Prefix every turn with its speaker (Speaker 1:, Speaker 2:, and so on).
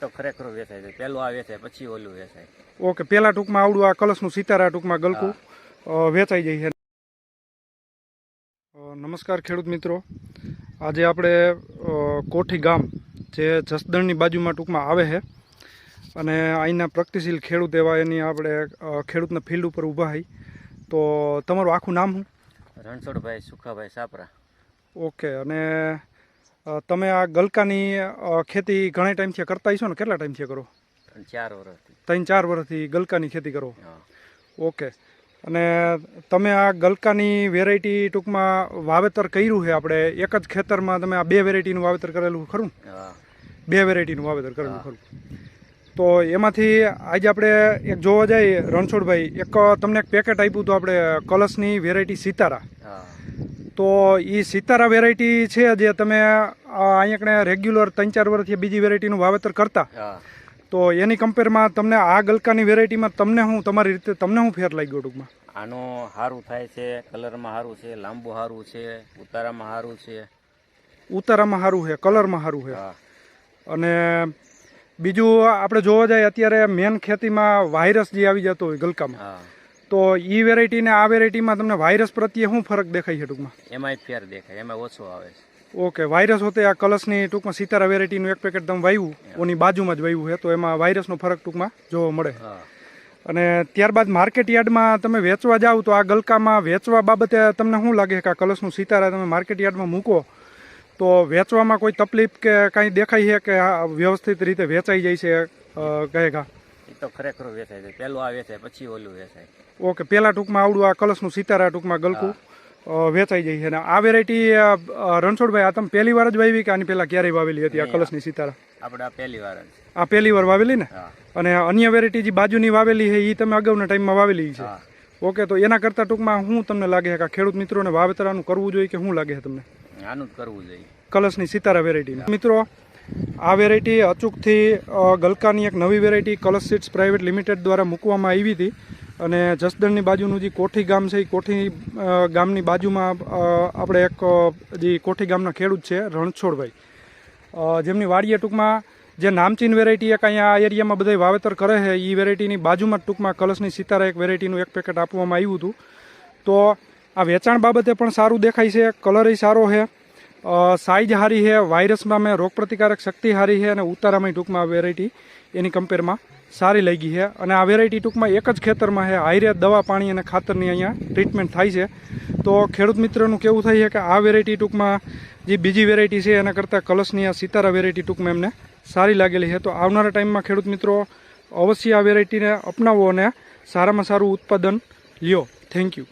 Speaker 1: તો ખરેખર વેચાય છે. પહેલું આ વેચાય પછી ઓલું વેચાય.
Speaker 2: ઓકે પેલા ટૂંકમાં આવડું આ કલશનું સિતારા ટૂંકમાં ગલકું વેચાઈ જાય છે. નમસ્કાર ખેડૂત મિત્રો. આજે આપણે કોઠી ગામ જે જસદણની બાજુમાં ટૂંકમાં આવે છે અને અહીંના પ્રગતિશીલ ખેડૂત એવા એની આપણે ખેડૂતના ફિલ્ડ ઉપર ઊભા હઈ. તો તમારું આખું નામ હું
Speaker 1: રણછોડભાઈ સુખાભાઈ સાપરા.
Speaker 2: ઓકે અને તમે આ ગલકાની ખેતી ઘણા ટાઈમથી કરતા હશો ને? કેટલા ટાઈમથી કરો?
Speaker 1: ચાર વર્ષથી
Speaker 2: ત્રણ ચાર વર્ષથી ગલકાની ખેતી કરો? ઓકે. અને તમે આ ગલકાની વેરાયટી ટૂંકમાં વાવેતર કર્યું છે આપણે? એક જ ખેતરમાં તમે આ બે વેરાયટીનું વાવેતર કરેલું ખરું બે વેરાયટીનું વાવેતર કરેલું ખરું. તો એમાંથી આજે આપણે એક જોવા જઈએ રણછોડભાઈ એક તમને એક પેકેટ આપ્યું હતું આપણે કલશની વેરાયટી સિતારા. તો એ સિતારા વેરાયટી છે જે તમે અહીંયા કણે રેગ્યુલર ત્રણ ચાર વર્ષથી બીજી વેરાયટીનું વાવેતર કરતા. તો એની કમ્પેરમાં તમને આ ગલકાની વેરાયટીમાં તમને હું તમારી રીતે તમને હું ફેર લાગ્યો ટૂંકમાં?
Speaker 1: આનો સારું થાય છે કલરમાં સારું છે લાંબુ સારું છે ઉતારામાં સારું છે.
Speaker 2: ઉતારામાં સારું છે કલરમાં સારું છે. અને બીજું આપણે જોવા જઈએ અત્યારે મેન ખેતીમાં વાયરસ જે આવી જતો હોય ગલકામાં
Speaker 1: હા.
Speaker 2: તો એ વેરાયટી ને આ વેરાયટીમાં તમને વાયરસ પ્રત્યે શું ફરક દેખાય છે ટૂંકમાં?
Speaker 1: એમાં ફેર દેખાય એમાં ઓછો આવે છે.
Speaker 2: ઓકે વાયરસ હોતે આ કલશની ટૂંકમાં સિતારા વેરાયટીનું એક પેકેટ તમે વાવ્યું ઓની બાજુમાં જ વાવ્યું છે તો એમાં વાયરસનો ફરક ટૂંકમાં જોવા મળે. અને ત્યારબાદ માર્કેટ યાર્ડમાં તમે વેચવા જાઓ તો આ ગલકામાં વેચવા બાબતે તમને શું લાગે કે આ કલશનું સિતારા તમે માર્કેટ યાર્ડમાં મૂકો તો વેચવામાં કોઈ તકલીફ કે કાંઈ દેખાય છે કે આ વ્યવસ્થિત રીતે વેચાઈ જાય છે કહેગા
Speaker 1: એ તો ખરેખર વેચાય છે. પહેલું આ વેચાય પછી ઓલું વેચાય.
Speaker 2: ઓકે પેલા ટૂંકમાં આવડું આ કલશનું સિતારા ટૂંકમાં ગલકું વેચાઈ જાય છે. અને આ વેરાયટી રણછોડભાઈ આ તમે પહેલી વાર જ વાવી કે આની પહેલા ક્યારેય વાવેલી હતી આ કલશની સિતારા?
Speaker 1: આપણે આ પહેલી વાર
Speaker 2: આ પહેલી વાર વાવેલી ને? અને અન્ય વેરાયટી જે બાજુની વાવેલી છે એ તમે અગાઉના ટાઈમમાં વાવેલી છે. ઓકે તો એના કરતાં ટૂંકમાં શું તમને લાગે છે કે ખેડૂત મિત્રોને વાવેતરાનું કરવું જોઈએ કે શું લાગે છે તમને?
Speaker 1: આનું જ કરવું જોઈએ.
Speaker 2: કલશની સિતારા વેરાયટી મિત્રો આ વેરાયટી અચૂકથી ગલકાની એક નવી variety Kalash seeds private limited દ્વારા મૂકવામાં આવી હતી. અને જસદણની બાજુનું જે કોઠી ગામ છે, એ કોઠી ગામની બાજુમાં આપણે એક જે કોઠી ગામના ખેડૂત છે, રણછોડભાઈ. જેમની વાડીએ ટૂંકમાં જે નામચીન વેરાયટી એક અહીંયા આ એરિયામાં બધા વાવેતર કરે છે એ વેરાયટીની બાજુમાં ટૂંકમાં કલશની સિતારા એક વેરાયટીનું એક પેકેટ આપવામાં આવ્યું હતું. તો આ વેચાણ બાબતે પણ સારું દેખાય છે કલરય સારો છે. સાઇઝ સારી છે વાયરસમાં મેં રોગપ્રતિકારક શક્તિ સારી છે અને ઉતારામાં ટૂંકમાં વેરાયટી એની કમ્પેરમાં સારી લાગી છે અને આ વેરાયટી ટૂંકમાં એક જ ખેતરમાં છે હાઈરે દવા પાણી અને ખાતરની અહીંયા ટ્રીટમેન્ટ થાય છે. તો ખેડૂત મિત્રોનું કેવું થાય છે કે આ વેરાયટી ટૂંકમાં જે બીજી વેરાયટી છે, એના કરતાં કલશની આ સિતારા વેરાયટી ટૂંકમાં એમને સારી લાગેલી છે તો આવનારા ટાઈમમાં ખેડૂત મિત્રો, અવશ્ય આ વેરાયટીને અપનાવો અને સારામાં સારું ઉત્પાદન લ્યો. Thank you